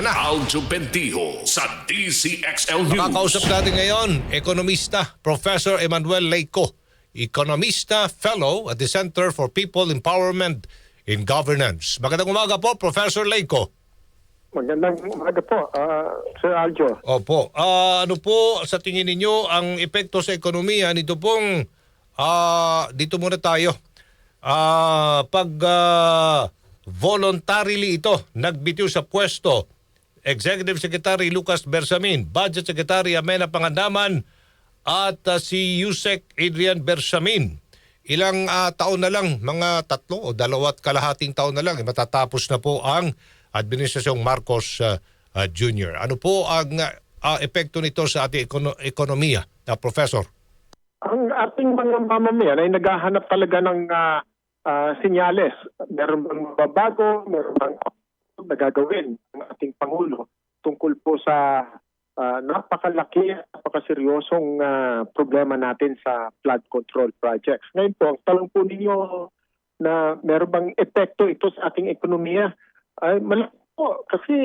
Na. Aljo Bentijo sa DCXL News. Makakausap natin ngayon, ekonomista, Professor Emmanuel Leico, Economista Fellow at the Center for People Empowerment in Governance. Magandang umaga po, Professor Leico. Magandang umaga po, ah, Sir Aljo. Opo. Ah, ano po sa tingin ninyo ang epekto sa ekonomiya nito pong ah, dito muna tayo. Ah, pag ah, voluntarily ito nagbitiw sa pwesto Executive Secretary Lucas Bersamin, Budget Secretary Amena Pangandaman at ah, si Yusek Adrian Bersamin. Ilang ah, taon na lang, mga tatlo o dalawat kalahating taon na lang, eh, matatapos na po ang Administrasyong Marcos ah, ah, Jr. Ano po ang ah, epekto nito sa ating ekono- ekonomiya, na Professor? Ang ating mga mamamayan ay naghahanap talaga ng ah, ah, sinyales. Meron bang mababago, meron bang nagagawin ng ating Pangulo tungkol po sa ah, napakalaki at napakaseryosong ah, problema natin sa flood control projects. Ngayon po, ang tanong po ninyo na meron bang epekto ito sa ating ekonomiya, ay malaki po kasi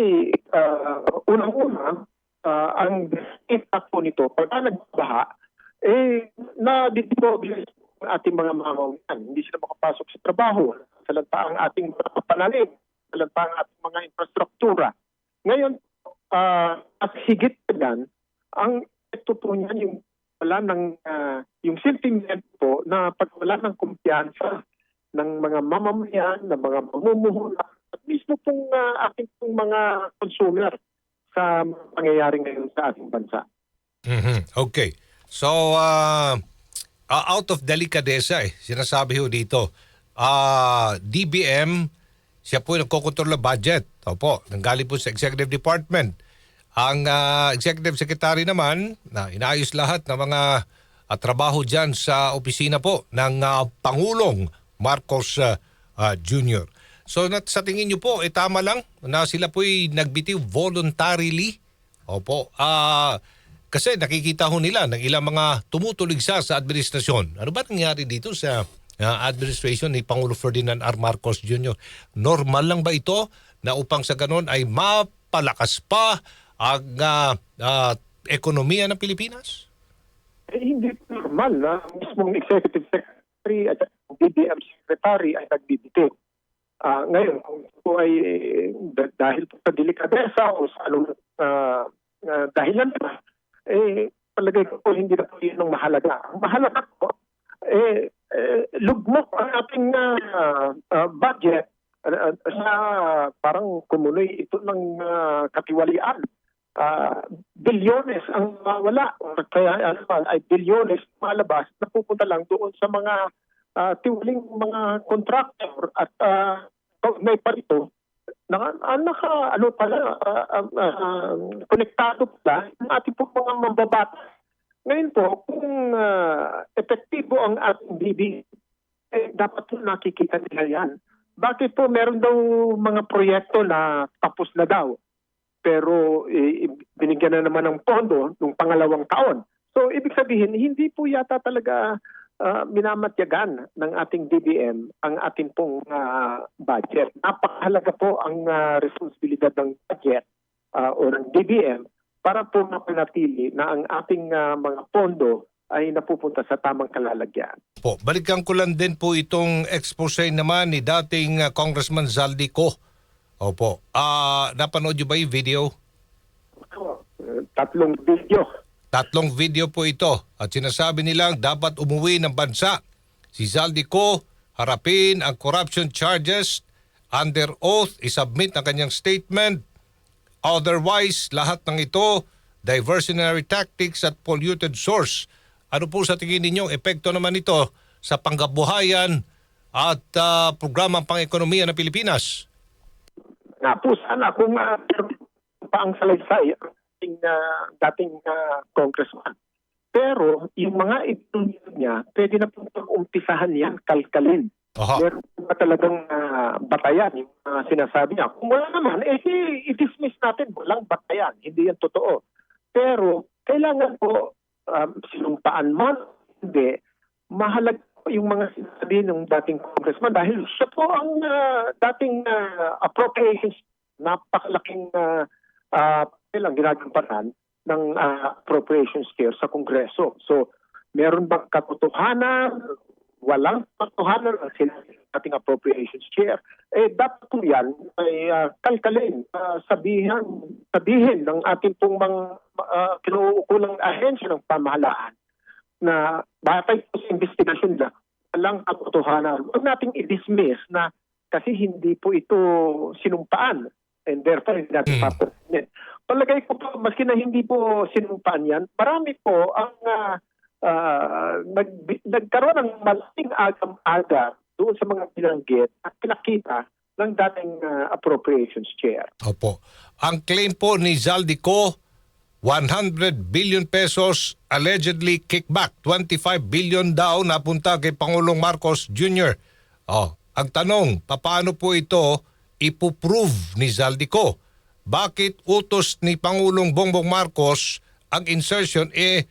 ah, unang-una, ah, ang impact po nito, pagka nagbaha, eh, nadidimobilize ang ating mga mamamayan. Hindi sila makapasok sa trabaho. Salanta ang ating mga panalim. Salanta ang ating mga infrastruktura. Ngayon, ah, at higit pa dyan, ang epekto po niyan yung wala ng, ah, yung sentiment po na pag wala ng kumpiyansa ng mga mamamayan, ng mga mamumuhunan, at mismo pong ah, ating pong mga consumer sa pangyayari ngayon sa ating bansa. Mhm. Okay. So, ah, ah, out of delicadeza eh, sinasabi ho dito, ah, DBM, siya po yung nagkokontrol ng budget. Opo, nanggaling po sa Executive Department. Ang ah, Executive Secretary naman, na inaayos lahat ng mga ah, trabaho dyan sa opisina po ng ah, Pangulong Marcos ah, ah, Jr. So nat sa tingin niyo po, eh, tama lang na sila po'y nagbitiw voluntarily Opo. Ah, kasi nakikita ho nila ng ilang mga tumutuligsa sa administrasyon. Ano ba nangyari dito sa ah, administration ni Pangulo Ferdinand R. Marcos Jr.? Normal lang ba ito na upang sa ganon ay mapalakas pa ang ah, ah, ekonomiya ng Pilipinas? Eh, hindi normal na mismong executive secretary at BBM secretary ay nagbibitiw. Ah, ngayon, kung ito ay eh, dah- dahil sa delikadesa o sa anong ah, ah, dahilan pa, eh, palagay ko po hindi na po yun ang mahalaga. Ang mahalaga po, eh, eh lugmok ang ating ah, ah, budget ah, sa parang kumunoy ito ng ah, katiwalian ah, bilyones ang mawala. Or Kaya ano pa, ay bilyones malabas na pupunta lang doon sa mga ah, tiwaling mga contractor at uh, may pa ito naka, naka ano pala ah, ah, ah, konektado pala ang ating mga mambabata. Ngayon po, kung ah, epektibo ang ating BB, eh, dapat po nakikita nila yan. Bakit po meron daw mga proyekto na tapos na daw? pero eh, binigyan na naman ng pondo nung pangalawang taon. So ibig sabihin, hindi po yata talaga ah, minamatyagan ng ating DBM ang ating pong ah, budget. Napakahalaga po ang ah, responsibilidad ng budget ah, o ng DBM para po mapanatili na ang ating ah, mga pondo ay napupunta sa tamang kalalagyan. Po, balikan ko lang din po itong expose naman ni dating ah, Congressman Zaldico. Opo. Ah, napanood niyo ba yung video? Uh, tatlong video. Tatlong video po ito at sinasabi nilang dapat umuwi ng bansa. Si Zaldico harapin ang corruption charges under oath, isubmit ang kanyang statement. Otherwise, lahat ng ito, diversionary tactics at polluted source. Ano po sa tingin ninyong epekto naman ito sa panggabuhayan at ah, programang pang-ekonomiya ng Pilipinas? nga po sana kung uh, pa ang salaysay ating ah, dating ah, congressman. Pero yung mga ito niya, pwede na pong umpisahan yan, kalkalin. Aha. Meron pa talagang ah, batayan yung mga sinasabi niya. Kung wala naman, eh i-dismiss natin, walang batayan. Hindi yan totoo. Pero kailangan po um, sinumpaan man, hindi, mahalaga po yung mga sinasabi ng dating congressman dahil siya po ang ah, dating ah, appropriations napakalaking ah, uh, ang ginagampanan ng ah, appropriations chair sa Kongreso. So, meron bang katotohanan? Walang katotohanan ang sinabi ating appropriations chair. Eh, dapat po yan ay ah, kalkalin, ah, sabihan, sabihin ng ating pong mga uh, kinuukulang ahensya ng pamahalaan na batay po sa investigasyon na walang katotohanan. Huwag nating i-dismiss na kasi hindi po ito sinumpaan and therefore hindi natin Mm. papasin. Palagay ko po, maski na hindi po sinumpaan yan, marami po ang ah, ah, nag, nagkaroon ng malaking agam-aga doon sa mga binanggit at pinakita ng dating ah, appropriations chair. Opo. Ang claim po ni Zaldico, 100 billion pesos allegedly kickback. 25 billion daw napunta kay Pangulong Marcos Jr. Oh, ang tanong, paano po ito ipuprove ni Zaldico? Bakit utos ni Pangulong Bongbong Marcos ang insertion eh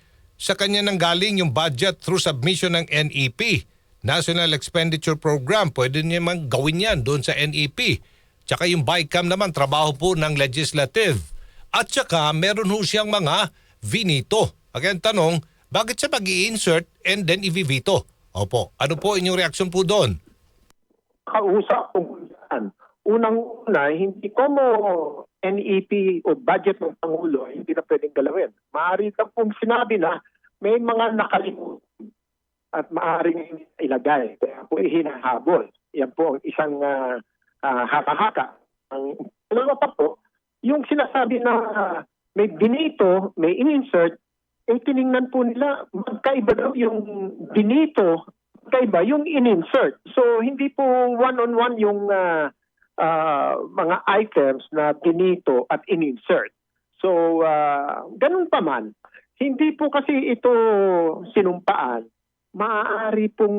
sa kanya nang galing yung budget through submission ng NEP, National Expenditure Program. Pwede niya man gawin yan doon sa NEP. Tsaka yung BICAM naman, trabaho po ng legislative. At tsaka meron ho siyang mga vinito. Again, tanong, bakit siya mag insert and then i-veto? Opo. Ano po inyong reaksyon po doon? kausap kung saan. Unang-una, hindi ko mo NEP o budget ng Pangulo, hindi na pwedeng galawin. Maaari lang pong sinabi na may mga nakalimutan at maaaring ilagay. Kaya po ihinahabol. Yan po ang isang ah, ah, haka-haka. Ang pangalawa pa po, yung sinasabi na ah, may binito, may in-insert, eh tiningnan po nila, magkaiba daw yung binito magkaiba yung in-insert. So hindi po one-on-one yung ah, ah, mga items na binito at in-insert. So ah, ganun pa man, hindi po kasi ito sinumpaan, maaari pong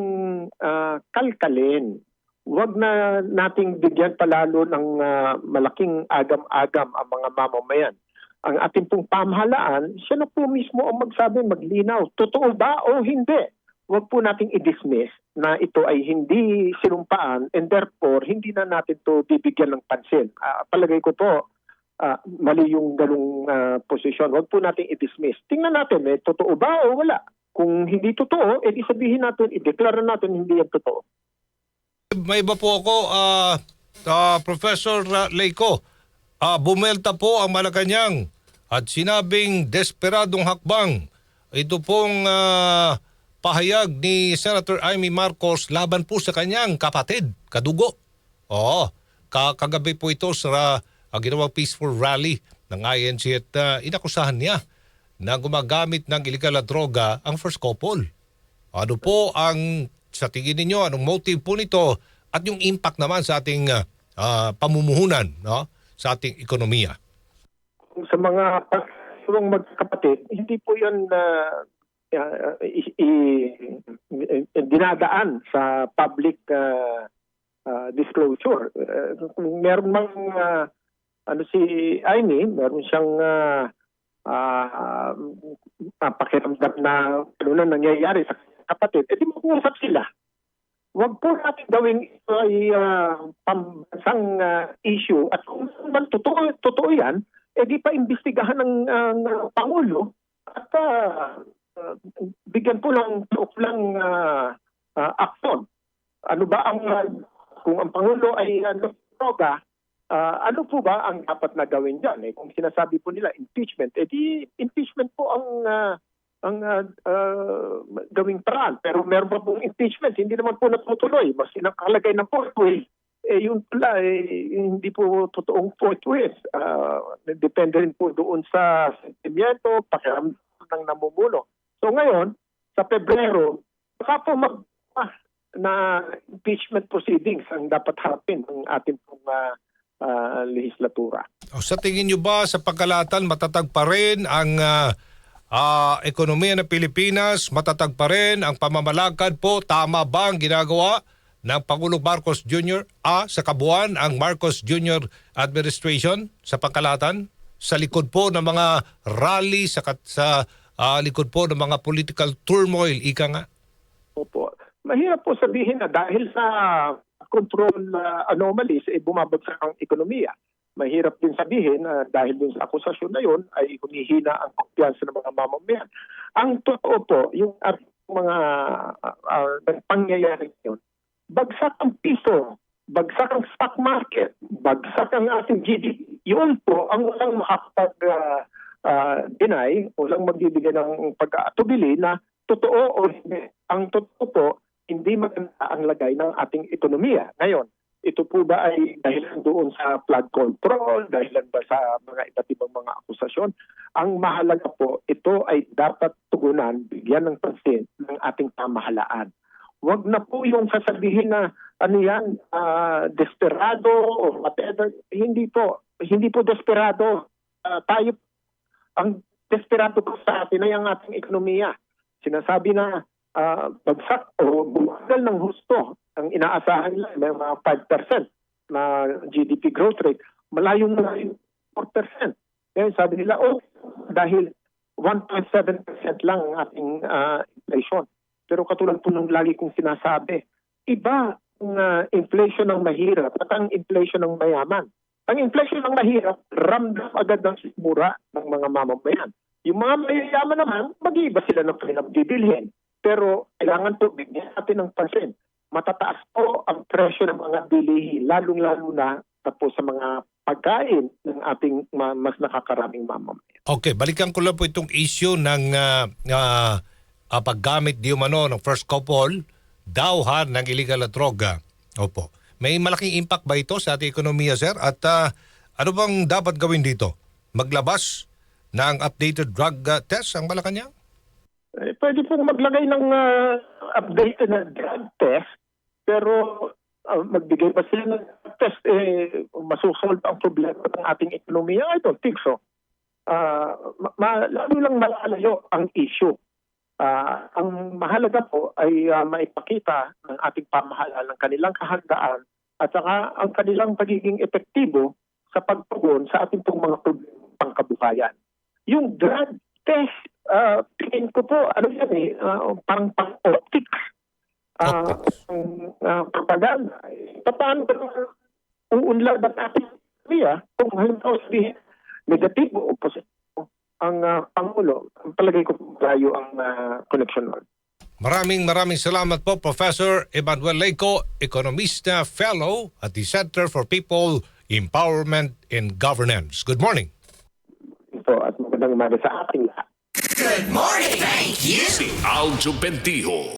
ah, kalkalin. Huwag na nating bigyan palalo ng ah, malaking agam-agam ang mga mamamayan. Ang ating pong pamahalaan, siya na po mismo ang magsabi, maglinaw. Totoo ba o hindi? Huwag po nating i-dismiss na ito ay hindi sinumpaan and therefore hindi na natin to bibigyan ng pansin. Ah, palagay ko po, ah, mali yung ganung ah, posisyon. Huwag po nating i-dismiss. Tingnan natin, eh, totoo ba o wala? Kung hindi totoo, edi sabihin natin, i-declare natin hindi yan totoo. May iba po ako, ah, ah, Professor Leiko. Ah, bumelta po ang Malacanang at sinabing desperadong hakbang. Ito pong ah, pahayag ni Senator Amy Marcos laban po sa kanyang kapatid, kadugo. Oo, ka- kagabi po ito sa uh, ginawang peaceful rally ng INC at ah, inakusahan niya na gumagamit ng illegal na droga ang first couple. Ano po ang sa tingin ninyo anong motive po nito at yung impact naman sa ating ah, pamumuhunan no sa ating ekonomiya. sa mga pagsulong magkakapatid, hindi po yan uh, uh, i- i- dinadaan sa public uh, uh, disclosure. Uh, meron mang uh, ano si Aini, meron siyang uh, uh, uh, pakiramdam na ano na nangyayari sa kapatid, edi mag-uusap sila. Huwag po natin gawing ito ay uh, pambansang uh, issue at kung man totoo, totoo yan, eh di pa imbestigahan ng, ah, ng Pangulo at ah, bigyan po ng lang uh, aksyon. Ano ba ang, ah, kung ang Pangulo ay ano, droga, ah, ano po ba ang dapat na gawin dyan? Eh, kung sinasabi po nila impeachment, eh di impeachment po ang ah, ang ah, ah, gawing paraan. Pero meron pa pong impeachment, hindi naman po natutuloy. Mas nakalagay ng forthway eh yun pala eh, hindi po totoong forthwith. Ah, depende rin po doon sa sentimiento, pakiramdam ng namumuno. So ngayon, sa Pebrero, baka po mag ah, na impeachment proceedings ang dapat harapin ng ating pong ah, ah, legislatura. O, sa tingin nyo ba sa pagkalatan matatag pa rin ang ah, ah, ekonomiya ng Pilipinas, matatag pa rin ang pamamalakad po, tama ba ang ginagawa ng Pangulong Marcos Jr. A sa kabuuan ang Marcos Jr. administration sa pangkalatan? Sa likod po ng mga rally, sa, sa ah, likod po ng mga political turmoil, ika nga? Opo. Mahirap po sabihin na dahil sa control ah, anomalies, eh, bumabagsak ang ekonomiya. mahirap din sabihin na dahil din sa akusasyon na yun ay humihina ang kumpiyansa ng mga mamamayan. Ang totoo po, yung at- mga uh, pangyayari yun, bagsak ang piso, bagsak ang stock market, bagsak ang ating GDP. Yun po ang walang makapag uh, uh, deny, walang magbibigay ng pag-atubili na totoo o hindi. Ang totoo po, hindi maganda ang lagay ng ating ekonomiya. Ngayon, ito po ba ay dahilan doon sa flood control, dahilan ba sa mga iba't ibang mga akusasyon? Ang mahalaga po, ito ay dapat tugunan, bigyan ng pansin ng ating pamahalaan. Huwag na po yung sasabihin na ano yan, ah, desperado or whatever. Hindi po. Hindi po desperado. Ah, tayo, ang desperado po sa atin ay ang ating ekonomiya. Sinasabi na ah, bagsak o bumagal ng husto ang inaasahan nila may mga 5% na GDP growth rate. Malayong malayong 4%. Ngayon sabi nila, oh, dahil 1.7% lang ang ating ah, inflation. Pero katulad po nung lagi kong sinasabi, iba ang ah, inflation ng mahirap at ang inflation ng mayaman. Ang inflation ng mahirap, ramdam agad ng sikmura ng mga mamamayan. Yung mga mayayaman naman, mag-iiba sila ng kanilang bibilhin. Pero kailangan po bigyan natin ng pansin. Matataas po ang presyo ng mga bilihin, lalong-lalo na po sa mga pagkain ng ating ma- mas nakakaraming mamamayan. Okay, balikan ko lang po itong issue ng ah, ah, ah, paggamit di umano ng first couple daw ha ng illegal na droga. Opo. May malaking impact ba ito sa ating ekonomiya, sir? At ah, ano bang dapat gawin dito? Maglabas ng updated drug ah, test ang Malacanang? Eh, pwede pong maglagay ng ah, updated na drug test, pero ah, magbigay pa sila ng test, eh, masusolve ang problema ng ating ekonomiya? I don't think so. Ah, ma- lalo lang malalayo ang issue. Ah, ang mahalaga po ay ah, maipakita ng ating pamahalaan ng kanilang kahandaan at saka ang kanilang pagiging epektibo sa pagtugon sa ating pong mga problema pangkabuhayan. Yung drug test, ah, tingin ko po, ano yan eh, ah, parang pang-optics. Optics. ang ah, propaganda. Paano ba naman uunlad ang ating ekonomiya kung halimbawa sabihin negatibo o positibo ang ah, Pangulo, ang palagay ko layo ang uh, connection nun. Maraming maraming salamat po Professor Emmanuel Leco, Economista Fellow at the Center for People Empowerment and Governance. Good morning. Ito at magandang umaga sa ating lahat. Si Aljo Bendijo